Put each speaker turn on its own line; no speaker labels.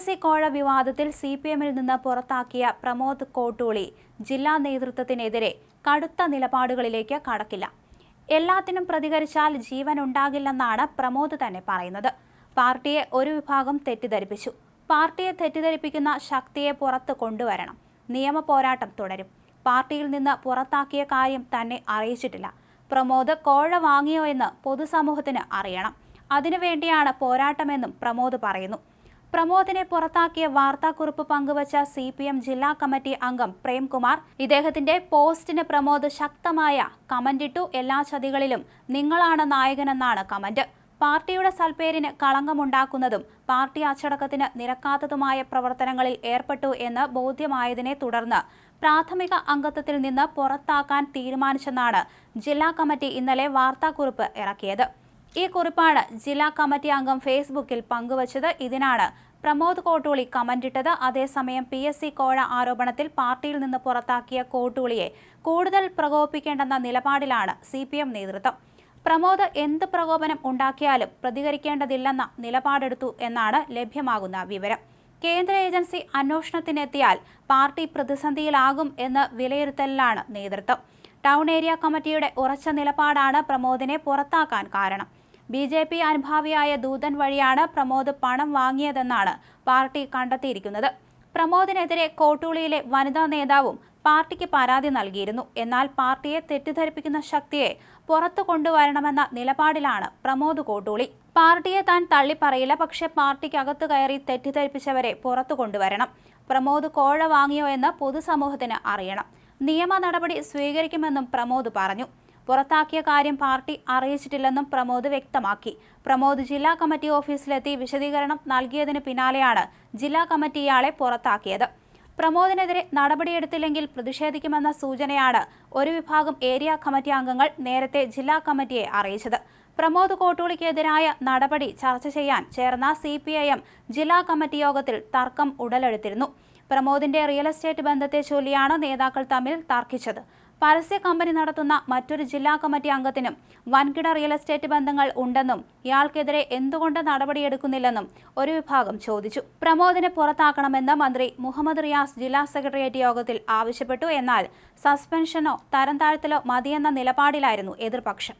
S C കോഴ വിവാദത്തിൽ C P എമ്മിൽ നിന്ന് പുറത്താക്കിയ പ്രമോദ് കോട്ടൂളി ജില്ലാ നേതൃത്വത്തിനെതിരെ കടുത്ത നിലപാടുകളിലേക്ക് കടക്കില്ല. എല്ലാത്തിനും പ്രതികരിച്ചാൽ ജീവൻ ഉണ്ടാകില്ലെന്നാണ് പ്രമോദ് തന്നെ പറയുന്നത്. പാർട്ടിയെ ഒരു വിഭാഗം തെറ്റിദ്ധരിപ്പിച്ചു. പാർട്ടിയെ തെറ്റിദ്ധരിപ്പിക്കുന്ന ശക്തിയെ പുറത്ത് കൊണ്ടുവരണം. നിയമ പോരാട്ടം തുടരും. പാർട്ടിയിൽ നിന്ന് പുറത്താക്കിയ കാര്യം തന്നെ അറിയിച്ചിട്ടില്ല. പ്രമോദ് കോഴ വാങ്ങിയോ എന്ന് പൊതുസമൂഹത്തിന് അറിയണം. അതിനുവേണ്ടിയാണ് പോരാട്ടമെന്നും പ്രമോദ് പറയുന്നു. പ്രമോദിനെ പുറത്താക്കിയ വാർത്താക്കുറിപ്പ് പങ്കുവച്ച സി പി എം ജില്ലാ കമ്മിറ്റി അംഗം പ്രേംകുമാർ ഇദ്ദേഹത്തിന്റെ പോസ്റ്റിന് പ്രമോദ് ശക്തമായ കമന്റിട്ടു എല്ലാ ചതികളിലും നിങ്ങളാണ് നായകനെന്നാണ് കമന്റ്. പാർട്ടിയുടെ സൽപ്പേരിന് കളങ്കമുണ്ടാക്കുന്നതും പാർട്ടി അച്ചടക്കത്തിന് നിരക്കാത്തതുമായ പ്രവർത്തനങ്ങളിൽ ഏർപ്പെട്ടു എന്ന് ബോധ്യമായതിനെ തുടർന്ന് പ്രാഥമിക അംഗത്വത്തിൽ നിന്ന് പുറത്താക്കാൻ തീരുമാനിച്ചെന്നാണ് ജില്ലാ കമ്മിറ്റി ഇന്നലെ വാർത്താക്കുറിപ്പ് ഇറക്കിയത്. ഈ കുറിപ്പാണ് ജില്ലാ കമ്മിറ്റി അംഗം ഫേസ്ബുക്കിൽ പങ്കുവച്ചത്. ഇതിനാണ് പ്രമോദ് കോട്ടൂളി കമന്റിട്ടത് അതേസമയം പി എസ് സി കോഴ ആരോപണത്തിൽ പാർട്ടിയിൽ നിന്ന് പുറത്താക്കിയ കോട്ടൂളിയെ കൂടുതൽ പ്രകോപിപ്പിക്കേണ്ടെന്ന നിലപാടിലാണ് സി പി എം നേതൃത്വം. പ്രമോദ് എന്ത് പ്രകോപനം ഉണ്ടാക്കിയാലും പ്രതികരിക്കേണ്ടതില്ലെന്ന നിലപാടെടുത്തു എന്നാണ് ലഭ്യമാകുന്ന വിവരം. കേന്ദ്ര ഏജൻസി അന്വേഷണത്തിനെത്തിയാൽ പാർട്ടി പ്രതിസന്ധിയിലാകും എന്ന് വിലയിരുത്തലിലാണ് നേതൃത്വം. ടൗൺ ഏരിയ കമ്മിറ്റിയുടെ ഉറച്ച നിലപാടാണ് പ്രമോദിനെ പുറത്താക്കാൻ കാരണം. ബി ജെ പി അനുഭാവിയായ ദൂതൻ വഴിയാണ് പ്രമോദ് പണം വാങ്ങിയതെന്നാണ് പാർട്ടി കണ്ടെത്തിയിരിക്കുന്നത്. പ്രമോദിനെതിരെ കോട്ടൂളിയിലെ വനിതാ നേതാവും പാർട്ടിക്ക് പരാതി നൽകിയിരുന്നു. എന്നാൽ പാർട്ടിയെ തെറ്റിദ്ധരിപ്പിക്കുന്ന ശക്തിയെ പുറത്തു കൊണ്ടുവരണമെന്ന നിലപാടിലാണ് പ്രമോദ് കോട്ടൂളി. പാർട്ടിയെ താൻ തള്ളിപ്പറയില്ല. പക്ഷെ പാർട്ടിക്കകത്ത് കയറി തെറ്റിദ്ധരിപ്പിച്ചവരെ പുറത്തു കൊണ്ടുവരണം. പ്രമോദ് കോഴ വാങ്ങിയോ എന്ന് പൊതുസമൂഹത്തിന് അറിയണം. നിയമ നടപടി സ്വീകരിക്കുമെന്നും പ്രമോദ് പറഞ്ഞു. പുറത്താക്കിയ കാര്യം പാർട്ടി അറിയിച്ചിട്ടില്ലെന്നും പ്രമോദ് വ്യക്തമാക്കി. പ്രമോദ് ജില്ലാ കമ്മിറ്റി ഓഫീസിലെത്തി വിശദീകരണം നൽകിയതിന് പിന്നാലെയാണ് ജില്ലാ കമ്മിറ്റി ഇയാളെ പുറത്താക്കിയത്. പ്രമോദിനെതിരെ നടപടിയെടുത്തില്ലെങ്കിൽ പ്രതിഷേധിക്കുമെന്ന സൂചനയാണ് ഒരു വിഭാഗം ഏരിയ കമ്മിറ്റി അംഗങ്ങൾ നേരത്തെ ജില്ലാ കമ്മിറ്റിയെ അറിയിച്ചത്. പ്രമോദ് കോട്ടൂളിക്കെതിരായ നടപടി ചർച്ച ചെയ്യാൻ ചേർന്ന സി ജില്ലാ കമ്മിറ്റി യോഗത്തിൽ തർക്കം ഉടലെടുത്തിരുന്നു. പ്രമോദിന്റെ റിയൽ എസ്റ്റേറ്റ് ബന്ധത്തെ ചൊല്ലിയാണ് നേതാക്കൾ തമ്മിൽ തർക്കിച്ചത്. പരസ്യ കമ്പനി നടത്തുന്ന മറ്റൊരു ജില്ലാ കമ്മിറ്റി അംഗത്തിനും വൻകിട റിയൽ എസ്റ്റേറ്റ് ബന്ധങ്ങൾ ഉണ്ടെന്നും ഇയാൾക്കെതിരെ എന്തുകൊണ്ട് നടപടിയെടുക്കുന്നില്ലെന്നും ഒരു വിഭാഗം ചോദിച്ചു. പ്രമോദിനെ പുറത്താക്കണമെന്ന് മന്ത്രി മുഹമ്മദ് റിയാസ് ജില്ലാ സെക്രട്ടേറിയറ്റ് യോഗത്തിൽ ആവശ്യപ്പെട്ടു. എന്നാൽ സസ്പെൻഷനോ തരംതാഴ്ത്തലോ മതിയെന്ന നിലപാടിലായിരുന്നു എതിർപക്ഷം.